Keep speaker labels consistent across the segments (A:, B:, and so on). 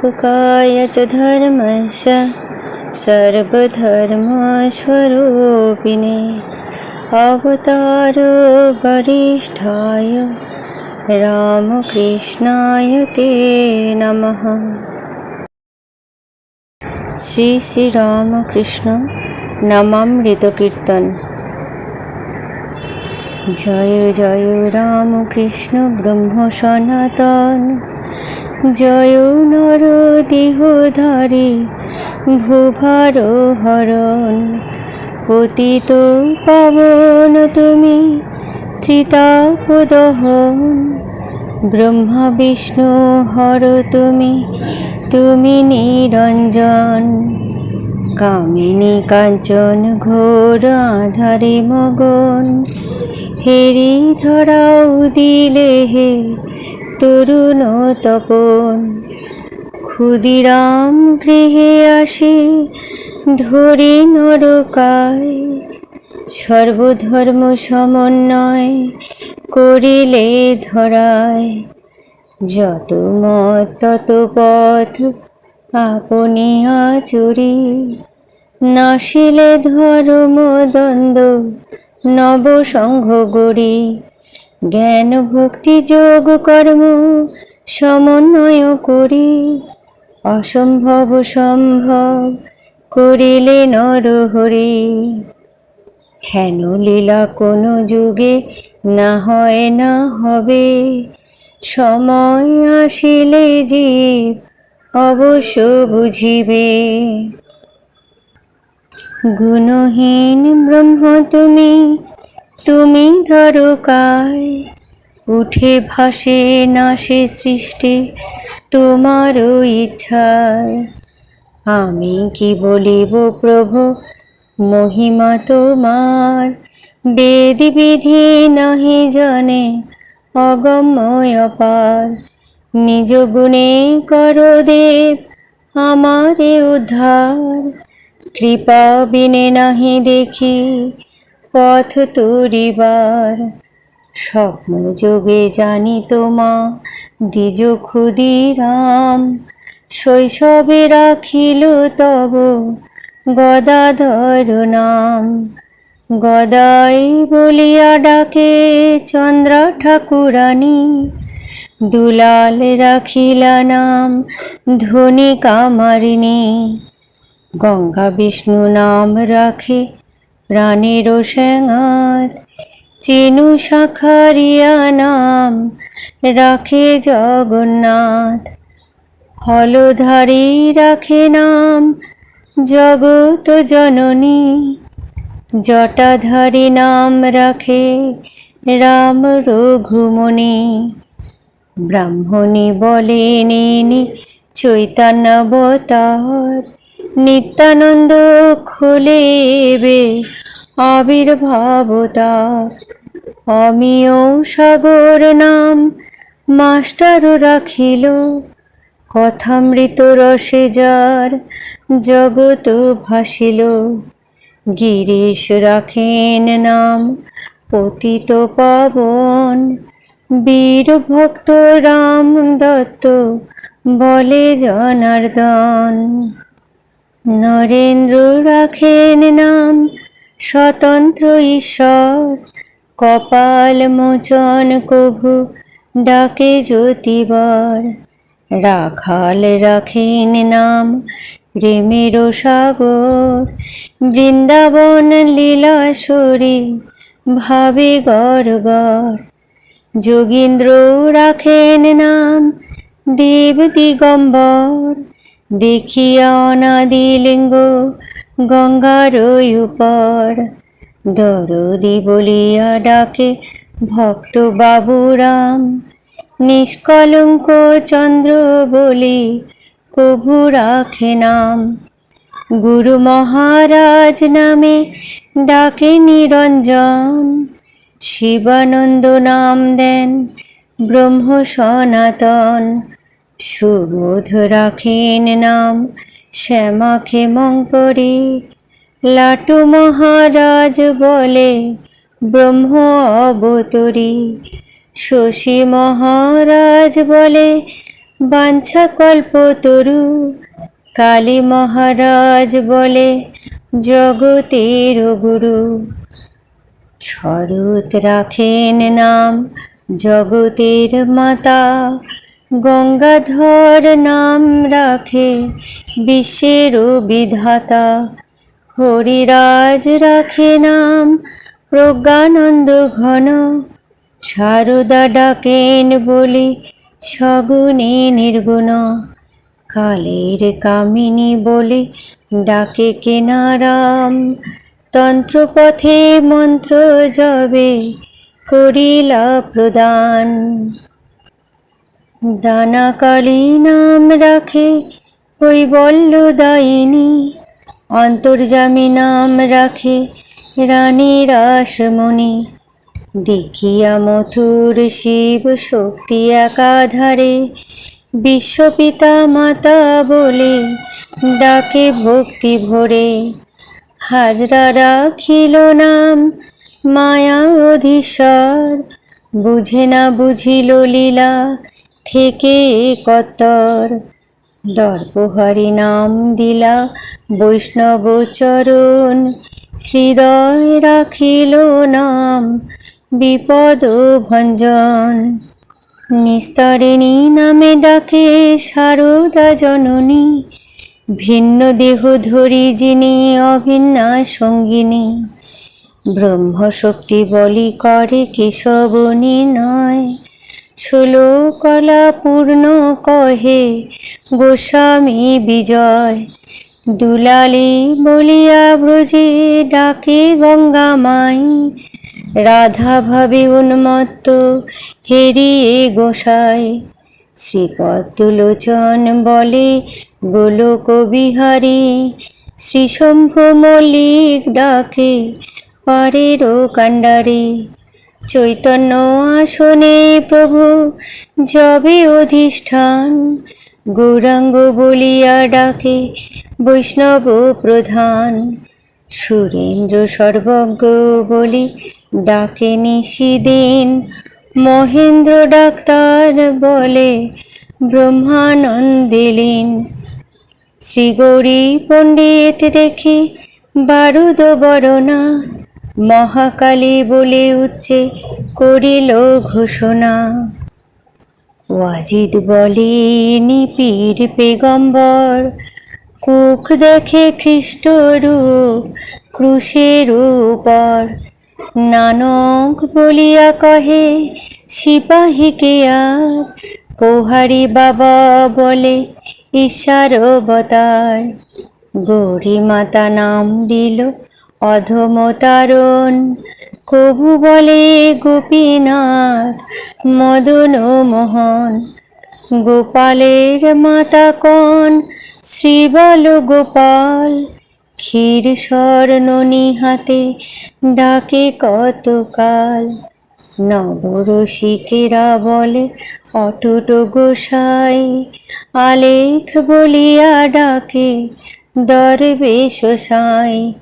A: संस्थापकाय च धर्मस्य सर्वधर्मस्वरूपिणे अवतारो वरिष्ठाय রামকৃষ্ণায় তে নমঃ শ্রী শ্রী রামকৃষ্ণ নামামৃত কীর্তন জয় জয় রামকৃষ্ণ ব্রহ্ম সনাতন জয় নর দেহধারী ভূভার হরণ। পতিত পাবন তুমি, ত্রিতাপদহন। ব্রহ্মা, বিষ্ণু, হর তুমি তুমি নিরঞ্জন। কামিনী কাঞ্চন ঘোর আধারে মগন। হেরি ধরাও দিলে হে তরুণ তপন। ক্ষুদিরাম গৃহে আসে, ধরে নরকায়। সর্বধর্ম সমন্বয় করিলে ধরায়। যত মত, তত পথ আপনি আচরি। নাশিলে ধর্ম দ্বন্দ্ব নব সংঘ গড়ি। জ্ঞান ভক্তি যোগ কর্ম, সমন্বয় করি। অসম্ভব সম্ভব করিলে নরহরি হেন লীলা কোনো যুগে না হয় না হবে। সময় আসিলে জীব অবশ্য বুঝিবে। গুণহীন ব্রহ্ম তুমি তুমি ধরো কায় উঠে ভাসে নাশে সৃষ্টি তোমারও ইচ্ছায়। আমি কি বলিব প্রভু, মহিমা তোমার? বেদ বিধি নাহি জানে অগম্য অপার। নিজ গুণে কর দেব, আমারে উদ্ধার। কৃপা বিনে নাহি দেখি পথ তরিবার। স্বপ্ন যোগে জানি তোমা, দ্বিজ ক্ষুদিরাম। শৈশবে রাখিল তব গদাধর নাম। গদাই বলিয়া ডাকে চন্দ্র ঠাকুরানী। দুলাল রাখিলা নাম ধনী কামারিনী। গঙ্গা বিষ্ণু নাম রাখে প্রাণের স্যাঙাত চিনু শাখারিয়া নাম রাখে জগন্নাথ। হলধারী রাখে নাম জগত জননী। জটাধারী নাম রাখে রাম রঘুমণি। ব্রাহ্মণী বলে নিনি চৈতন্যবতার নিত্যানন্দ খোলেবে আবির্ভাবতার অমিয় সাগর নাম মাস্টার রাখিল, কথামৃত রসে যার জগত ভাসিল। গিরিশ রাখেন নাম পতিত পাবন, বীর ভক্ত রাম দত্ত বলে জনার্দন। নরেন্দ্র রাখেন নাম, স্বতন্ত্র ঈশ্বর। কপাল মোচন কভু, ডাকে জ্যোতিবর। রাখাল রাখেন নাম, প্রেমের সাগর। বৃন্দাবন লীলাসরী ভাবে গর যোগীন্দ্র রাখেন নাম, দেব দিগম্বর। দেখিয়া অনাদিলিঙ্গ গঙ্গার উপর। দরদি বলিয়া ডাকে, ভক্ত বাবুরাম, নিষ্কলঙ্ক চন্দ্র বলি, কভু রাখে নাম। গুরু মহারাজ নামে ডাকে নিরঞ্জন, শিবানন্দ নাম দেন ব্রহ্ম সনাতন। সুবোধ রাখেন নাম শ্যামা ক্ষেমঙ্করী লাটু মহারাজ বলে, ব্রহ্ম অবতরী। শশী মহারাজ বলে, বাঞ্ছা কল্প তরু। কালী মহারাজ বলে, জগতের গুরু। শরৎ রাখেন নাম, জগতের মাতা। গঙ্গাধর নাম রাখে বিশ্বের বিধাতা। হরিরাজ রাখে নাম প্রজ্ঞানন্দ ঘন। সারদা ডাকেন বলি সগুণে নির্গুণ। কালের কামিনী বলে ডাকে কেনারাম। তন্ত্রপথে মন্ত্র জবে করিলা প্রদান। দানাকালী নাম রাখে কৈবল্য দায়িনী অন্তর্জামী নাম রাখে রানী রাসমণি। দেখিয়া মথুর শিব শক্তি একাধারে, বিশ্বপিতা মাতা বলে ডাকে ভক্তি ভরে। হাজরা রাখিল নাম মায়া অধীশ্বর বুঝে না বুঝিল লীলা থেকে কতর? দর্পহারি নাম দিলা বৈষ্ণব চরণ। হৃদয় রাখিল নাম বিপদ ভঞ্জন। নিস্তরিণী নামে ডাকে সারদা জননী। ভিন্ন দেহ ধরি যিনি অভিন্না সঙ্গিনী। ব্রহ্মশক্তি বলি করে কেশবনী নয়। ষোলো কলা পূর্ণ কহে, গোস্বামী বিজয়। দুলালি বলিয়া ব্রজে ডাকে গঙ্গা মাই। রাধা ভাবে উন্মত্ত হেরিয়ে গোসাই। শ্রীপদ্মলোচন বলে, গোলক বিহারী। শ্রীশম্ভ মল্লিক ডাকে পারের কাণ্ডারি। চৈতন্য আসনে প্রভু যবে অধিষ্ঠান। গৌরাঙ্গ বলিয়া ডাকে বৈষ্ণব প্রধান। সুরেন্দ্র সর্বজ্ঞ বলি, ডাকে নিশিদিন মহেন্দ্র ডাক্তার বলে ব্রহ্মানন্দিলীন শ্রীগৌরী পণ্ডিত দেখি বারুদ বরণা। মহাকালী বলে উচ্চে করিল ঘোষণা। ওয়াজিদ বলে, নিপীর পেগম্বর কুক দেখে খ্রিস্ট রূপ ক্রুশের উপর নানক বলিয়া কহে সিপাহীকে আর? পৌহারি বাবা বলে, ঈশ্বর অবতার। গৌরী মাতা নাম দিল অধমতারণ। কবু বলে গোপীনাথ, মদন মোহন। গোপালের মাতা কন, শ্রীবল গোপাল। ক্ষীর স্বর্ণনী হাতে ডাকে কতকাল। নবরসিকেরা বলে অটুট গোসাই। আলেখ বলিয়া ডাকে, দরবেশ সাই।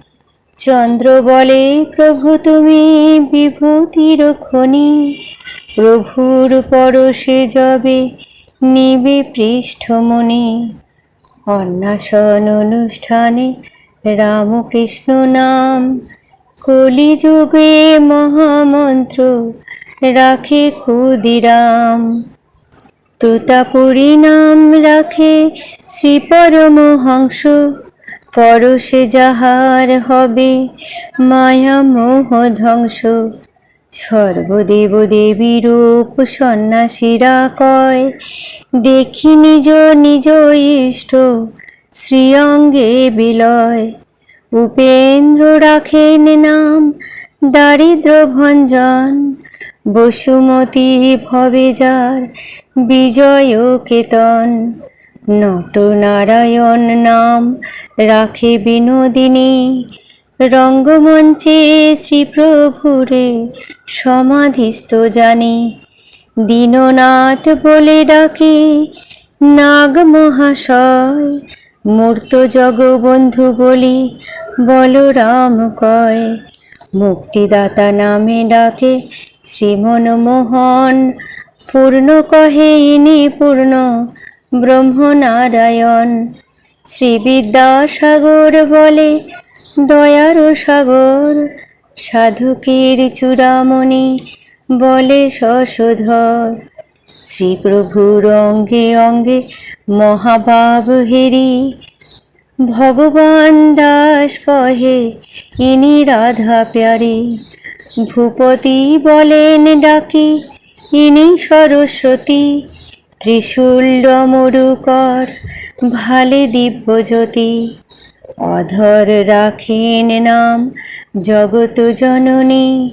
A: চন্দ্র বলে, প্রভু, তুমি বিভূতির খনি। প্রভুর পরশে যাবে নিবে পৃষ্ঠমণি অন্নাসন অনুষ্ঠানে রামকৃষ্ণ নাম। কলিযুগে মহামন্ত্র রাখে ক্ষুদিরাম। তোতাপুরী নাম রাখে শ্রী পরমহংস পরশে যাহার হবে, মায়া মোহ ধ্বংস। সর্বদেব দেবী রূপ সন্ন্যাসীরা কয়, দেখি নিজ নিজ ইষ্ট শ্রীঅঙ্গে বিলয়। উপেন্দ্র রাখেন নাম দারিদ্র ভঞ্জন, বসুমতী ভবে যার বিজয় কেতন। নটনারায়ণ নাম রাখে বিনোদিনী। রঙ্গমঞ্চে শ্রীপ্রভুরে সমাধিস্থ জানি। দীননাথ বলে ডাকে নাগ মহাশয় মূর্ত জগবন্ধু বলি বলরাম কয়। মুক্তিদাতা নামে ডাকে শ্রীমনমোহন। পূর্ণ কহে ইনি পূর্ণ ব্রহ্মনারায়ণ। শ্রী বিদ্যাসাগর বলে, দয়ার সাগর, সাধকের চূড়ামণি বলে শশধর। শ্রীপ্রভুর অঙ্গে অঙ্গে মহাভাব হেরি। ভগবান দাস কহে, ইনি রাধা প্যারি। ভূপতি বলেন ডাকি, ইনি সরস্বতী। ত্রিশূল ডমরুকর ভালে দিব্যজ্যোতি। অধর রাখেন নাম জগত জননী।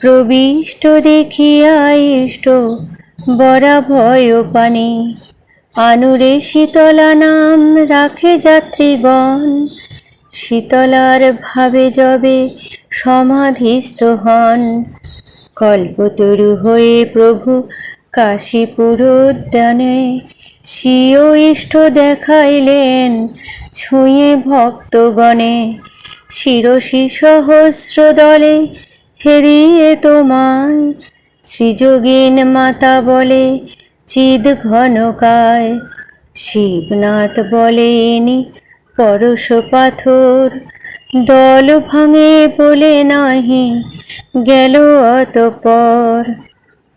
A: প্রবিষ্ট দেখিয়া বরা ভয় পানি। আনুরে শীতলা নাম রাখে যাত্রীগণ। শীতলার ভাবে যবে সমাধিস্থ হন। কল্পতরু হয়ে প্রভু কাশীপুর উদ্যানে স্বীয় ইষ্ট দেখাইলেন ছুঁয়ে ভক্তগণে। শিরসি সহস্র দলে হেরিয়ে তোমায়, শ্রীযোগীন মাতা বলে চিদ ঘনকায় শিবনাথ বলে ইনি পরশ পাথর, দল ভাঙে বলে নাহি, গেল অতপর।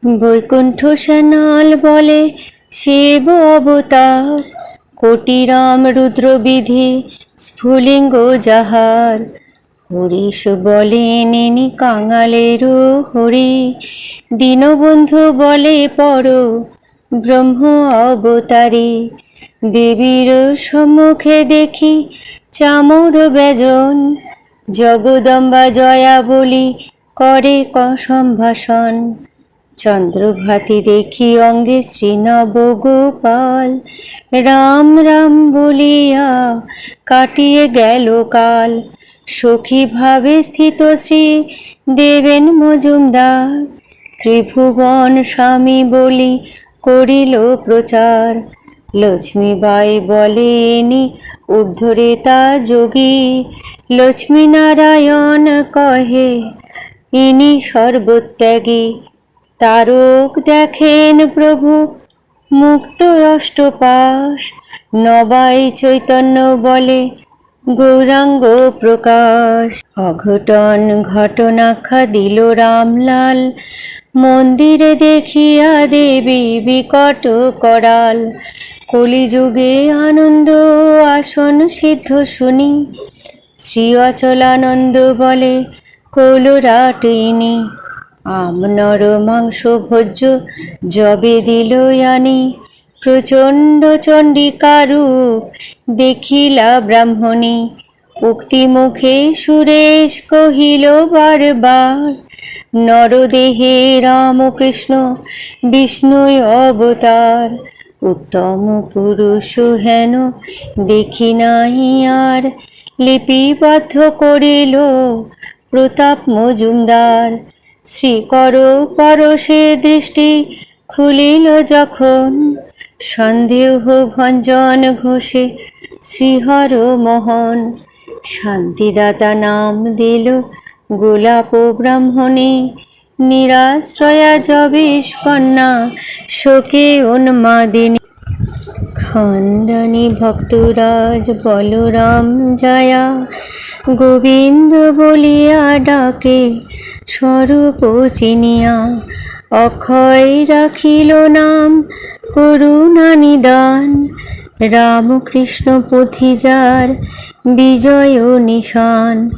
A: বৈকুণ্ঠ সেনাল বলে শিব অবতার কোটিরাম রুদ্রবিধি স্ফুলিঙ্গ যাহার। হরিশ বলেন ইনি কাঙালেরও হরি। দীনবন্ধু বলে, পর ব্রহ্ম অবতারী। দেবীর সম্মুখে দেখি চামর ব্যজন। জগদম্বা জয়া বলি, করে ক সম্ভাষণ চন্দ্রভাতি দেখি অঙ্গে শ্রীনব গোপাল রাম রাম বলিয়া কাটিয়ে গেল কাল। সখী ভাবে স্থিত শ্রী দেবেন মজুমদার। ত্রিভুবন স্বামী বলি করিল প্রচার। লক্ষ্মীবাই বলেনি ঊর্ধ্বরেতা যোগী। লক্ষ্মীনারায়ণ কহে, ইনি সর্বত্যাগী। তারক দেখেন প্রভু, মুক্ত অষ্টপাশ। নবাই চৈতন্য বলে, গৌরাঙ্গ প্রকাশ। অঘটন ঘটনাখ্যা দিল রামলাল, মন্দিরে দেখিয়া দেবী বিকট করাল। কলিযুগে আনন্দ আসন সিদ্ধ শুনি শ্রী অচলানন্দ বলে, কৌলরাটিনী। আমনর মাংস ভোজ্য জবে দিল আনি প্রচণ্ড চণ্ডিকারু দেখিলা ব্রাহ্মণী। উক্তি মুখে সুরেশ কহিল, বারবার নরদেহে রামকৃষ্ণ বিষ্ণুই অবতার। উত্তম পুরুষ হেন দেখি নাই আর লিপিবদ্ধ করিল প্রতাপ মজুমদার। শ্রীকর পরশে দৃষ্টি খুলিল যখন। সন্দেহ ভঞ্জন ঘোষে শ্রীহর মোহন। শান্তিদাতা নাম দিল গোলাপ ব্রাহ্মণী। নিরাশ্রয়া জবেশ কন্যা শোকে উন্মাদিনী। খন্দনী ভক্তরাজ বলরাম জয়া। গোবিন্দ বলিয়া ডাকে স্বরূপ চিনিয়া, অক্ষয় রাখিল নাম, করুণা নিদান। রামকৃষ্ণ পথিজার বিজয় নিশান।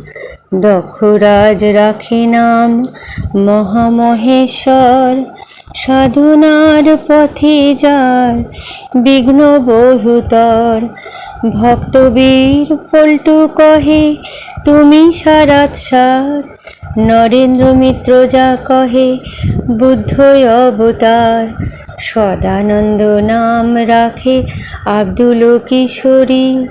A: দক্ষরাজ রাখে নাম, মহামহেশ্বর। সাধনার পথে যার বিঘ্ন বহুতর। ভক্তবীর পল্টু কহে, তুমি সারাৎসার নরেন্দ্র মিত্র যা কহে, বুদ্ধই অবতার। সদানন্দ নাম রাখে আব্দুল কিশোরী।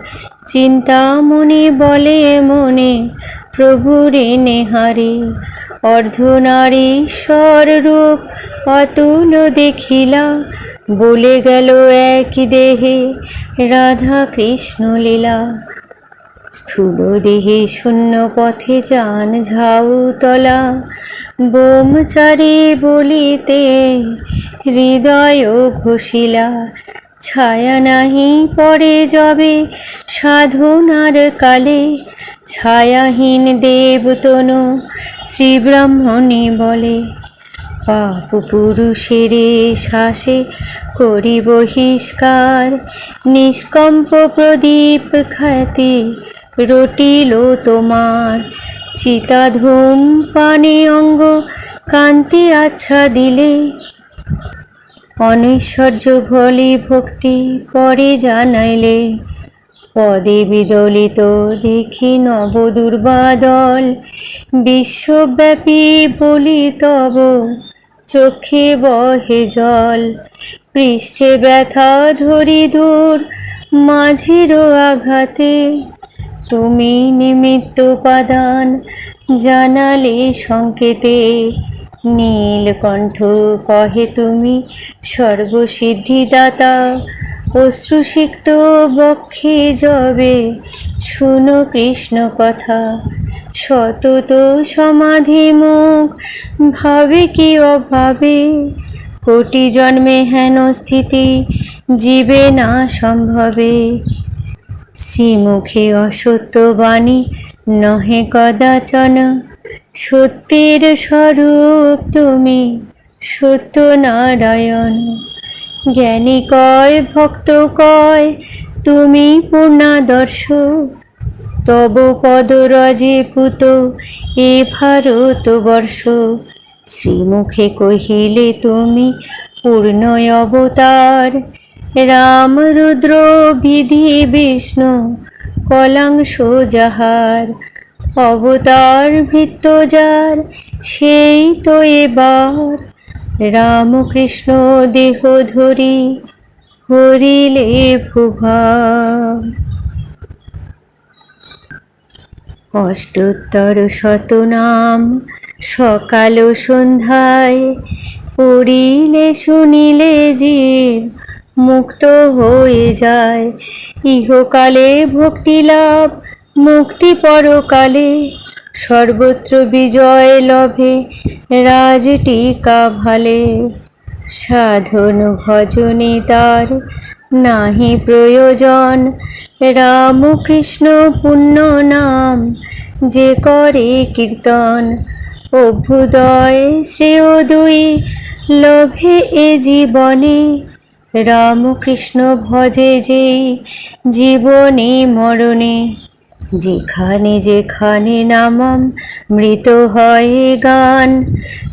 A: চিন্তামণি বলে মনে প্রভুরে নেহারি। অর্ধনারীশ্বর রূপ অতুল দেখিলা, বলে গেল এক দেহে রাধা কৃষ্ণ লীলা। স্থূল দেহে শূন্য পথে যান ঝাউতলা বোমচারে বলিতে হৃদয় ঘোষিলা। ছায়া নাহি পরে যাবে সাধনার কালে। ছায়াহীন দেবতনু শ্রীব্রাহ্মণী বলে, পাপ পুরুষের শ্বাসে করি বহিষ্কার নিষ্কম্প প্রদীপ খ্যাতি রটিল তোমার। চিতাধূম পানে অঙ্গ কান্তি আচ্ছা দিলে। অনৈশ্বর্য ভলি ভক্তি পরে জানাইলে। পদে বিদলিত দেখি নব দুর্বাদল বিশ্বব্যাপী বলি তব চোখে বহে জল। পৃষ্ঠে ব্যথা ধরি দূর মাঝির আঘাতে তুমি নিমিত্ত উপাদান জানালে সংকেতে। নীলকণ্ঠ কহে তুমি সর্বসিদ্ধিদাতা, অশ্রুসিক্ত বক্ষে যবে শুনো কৃষ্ণ কথা। সতত সমাধি মুখ, ভাবে কি অভাবে? কোটি জন্মে হেন স্থিতি, জীবে না সম্ভবে। শ্রীমুখে অসত্য বাণী নহে কদাচন। সত্যের স্বরূপ তুমি, সত্য নারায়ণ। জ্ঞানী কয়, ভক্ত কয়, তুমি পূর্ণাদর্শ। তব পদরজে পুত, এ ভারতবর্ষ শ্রীমুখে কহিলে তুমি পূর্ণ অবতার। রাম রুদ্র বিধি বিষ্ণু কলাংশ যাহার অবতার ভৃত্য যার, সেই তো এবার। রামকৃষ্ণ দেহ ধরি, হরিলে ভুভা অষ্টোত্তর শতনাম, সকাল সন্ধ্যায়, পড়িলে, শুনিলে জীব। মুক্ত হয়ে যায়। ইহকালে ভক্তি লাভ, মুক্তি পরকালে। সর্বত্র বিজয় লভে রাজ টিকা ভালে। সাধন ভজনে তার নাহি প্রয়োজন। রামকৃষ্ণ পুণ্য নাম, যে করে কীর্তন। অভ্যুদয় শ্রেয় দুই, লভে এ জীবনে। রামকৃষ্ণ ভজে যে জীবনে মরণে, যেখানে যেখানে নামাম মৃত হয় গান।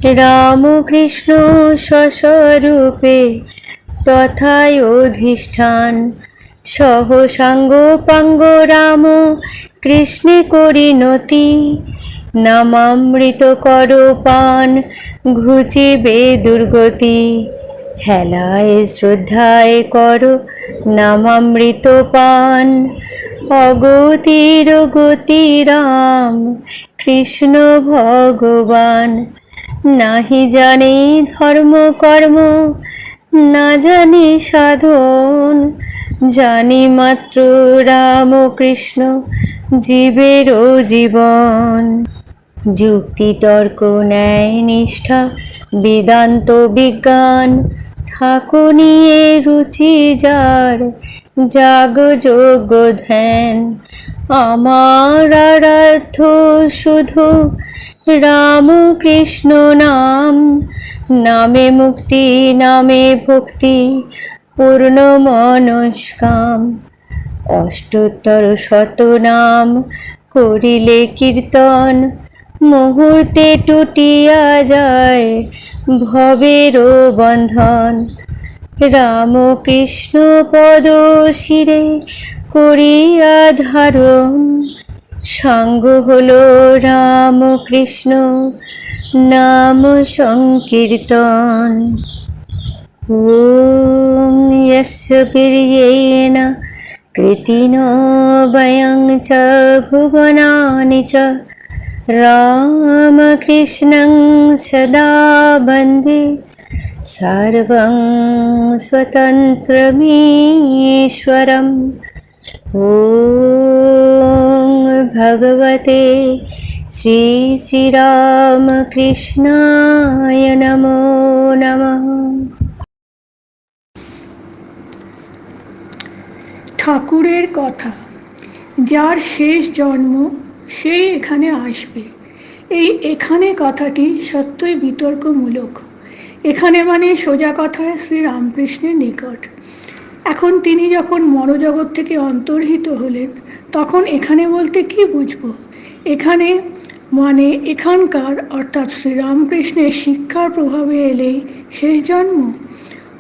A: রামকৃষ্ণ স্বস্বরূপে তথায় অধিষ্ঠান। সহসাঙ্গ পাঙ্গ রাম, কৃষ্ণে করি নতি। নামামৃত কর পান ঘুচিবে দুর্গতি। হেলায় শ্রদ্ধায় কর নামামৃত পান। অগতির গতি রাম, কৃষ্ণ ভগবান। নাহি জানি ধর্ম, কর্ম, না জানি সাধন। জানি মাত্র রাম কৃষ্ণ জীবেরও জীবন। যুক্তি, তর্ক, ন্যায়, নিষ্ঠা, বেদান্ত, বিজ্ঞান থাকো নিয়ে রুচি যার, জাগ যোগ ধ্যান। আমার আরাধ্য শুধু রাম কৃষ্ণ নাম, নামে মুক্তি, নামে ভক্তি, পূর্ণ মনস্কাম। অষ্টোত্তর শতনাম করিলে কীর্তন, মুহূর্তে টুটিয়া যায়। ভবেরও বন্ধন রামকৃষ্ণ পদ শিরে করিয়া ধারণ সাঙ্গ হলো রামকৃষ্ণ নাম সংকীর্তন ॐ यस्य वीर्येण कृतिनो वयं च भुवनानि च रामकृष्णं सदा वन्दे सर्वं स्वतन्त्रमीश्वरम् ॐ भगवते श्री श्रीरामकृष्णाय नमो नमः
B: ঠাকুরের কথা যার শেষ জন্ম সেই এখানে আসবে। এই এখানে কথাটি সত্যই বিতর্কমূলক। এখানে মানে সোজা কথায় শ্রী রামকৃষ্ণের নিকট। এখন তিনি যখন মরজগৎ থেকে অন্তর্হিত হলেন, তখন এখানে বলতে কি বুঝব? এখানে মানে এখানকার, অর্থাৎ শ্রীরামকৃষ্ণের শিক্ষার প্রভাবে এলেই শেষ জন্ম?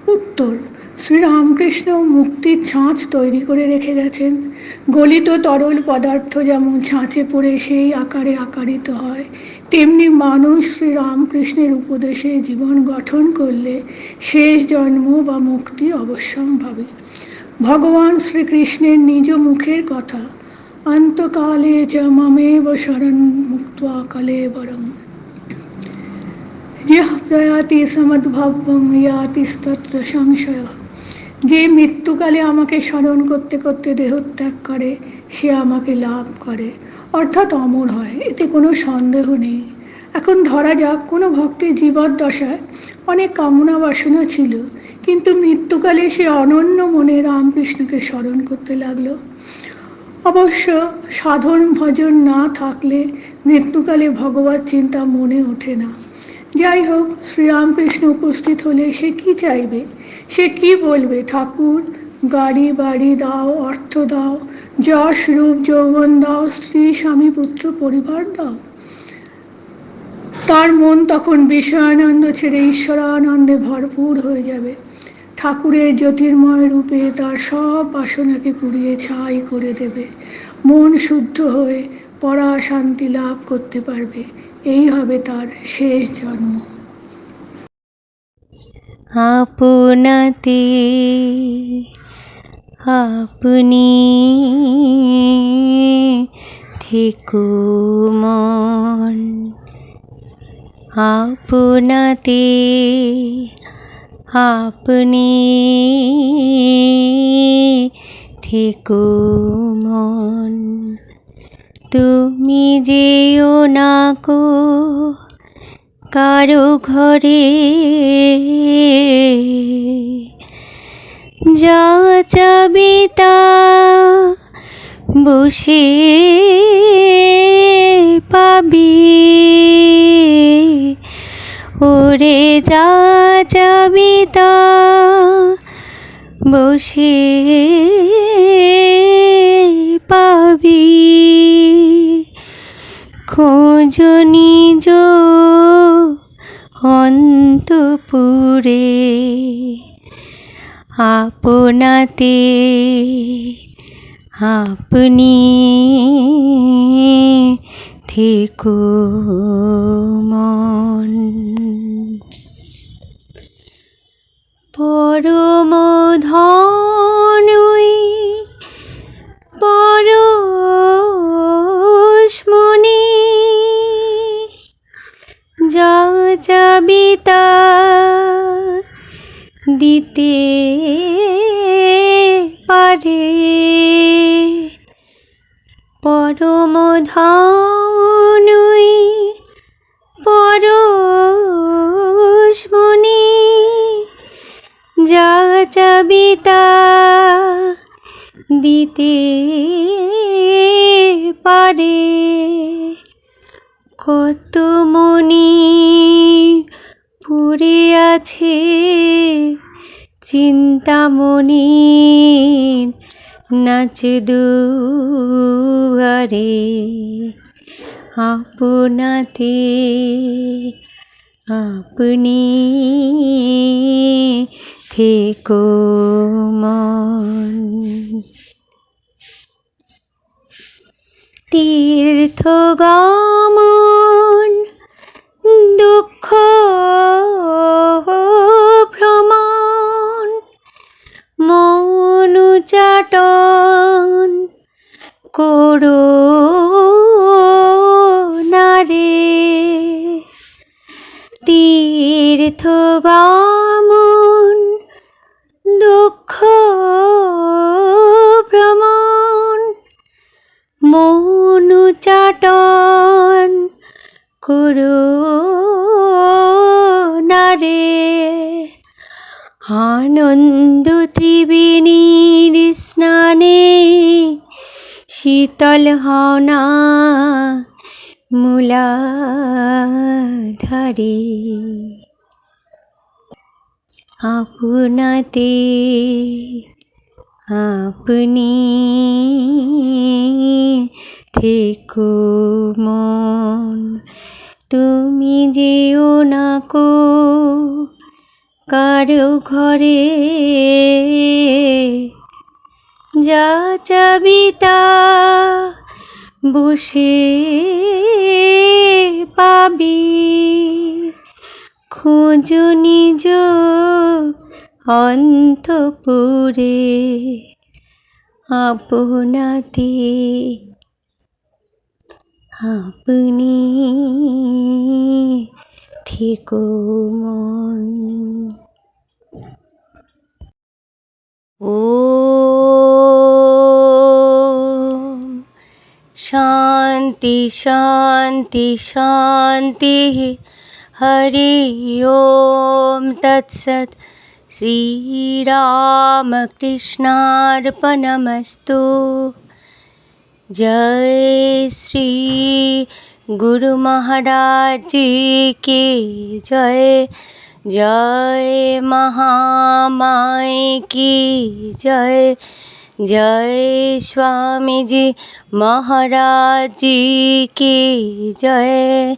B: উত্তর শ্রীরামকৃষ্ণ মুক্তির ছাঁচ তৈরি করে রেখে গেছেন। গলিত তরল পদার্থ যেমন ছাঁচে পড়ে সেই আকারে আকারিত হয়, তেমনি মানুষ শ্রীরামকৃষ্ণের উপদেশে জীবন গঠন করলে শেষ জন্ম বা মুক্তি অবশ্যম্ভাবী। ভগবান শ্রীকৃষ্ণের নিজ মুখের কথা, অন্তকালে চ মমেব শরণ মুক্তা কালে বরম ইহ প্রয়াতি সমদ্ভব্যং ইয়াতিস্তত্র সংশয়। যে মৃত্যুকালে আমাকে স্মরণ করতে করতে দেহত্যাগ করে, সে আমাকে লাভ করে। অর্থাৎ অমর হয়, এতে কোনো সন্দেহ নেই। এখন ধরা যাক, কোনো ভক্তের জীবদ্দশায় অনেক কামনা বাসনা ছিল, কিন্তু মৃত্যুকালে সে অনন্য মনে রামকৃষ্ণকে স্মরণ করতে লাগল। অবশ্য সাধন ভজন না থাকলে মৃত্যুকালে ভগবত চিন্তা মনে ওঠে না। যাই হোক শ্রীরামকৃষ্ণ উপস্থিত হলে সে কি চাইবে? সে কি বলবে? ঠাকুর, গাড়ি, বাড়ি দাও, অর্থ দাও, যশ রূপ, যৌবন দাও, স্ত্রী, স্বামী, পুত্র, পরিবার দাও। তার মন তখন বিষয়ানন্দ ছেড়ে ঈশ্বরানন্দে ভরপুর হয়ে যাবে। ঠাকুরের জ্যোতির্ময় রূপে তার সব বাসনাকে পুড়িয়ে ছাই করে দেবে। মন শুদ্ধ হয়ে পড়া শান্তি লাভ করতে পারবে। এই হবে তার শেষ জন্ম।
A: আপনাতে আপনি থেকো মন। আপনাতে আপনি থেকো মন। তুমি যেও না কো কারও ঘরে। যা চাবি তা বসে পাবি। ওরে যা চাবি তা বসে পাবি। খোঁজ নিজ অন্তপুরে আপনাতে আপনি থেকো মন। পরম ধনুই পরশমণি যা যাবি দিতে পারে। পরম ধনুই পরশমণি যা চাবি তা দিতে পারে। কত মনি পড়ে আছে চিন্তামণি নাচ দুয়ারে। আপনাতে আপনি থেকো মন। তীর্থ শীতল হও না মূলাধারে। আপনাতে আপনি থেকো মন। তুমি যেও না কো কারও ঘরে যা চাবি তা বসে পাবি। খোঁজ নিজ অন্তপুরে আপনাতে। আপনি থেকো মন शान्ति शान्ति शान्तिः हरि ॐ तत्सत्। श्रीरामकृष्णार्पणमस्तु। जय श्री गुरु महाराज जी की जय। जय महामाई की जय। জয় স্বামীজি মহারাজ কি জয়?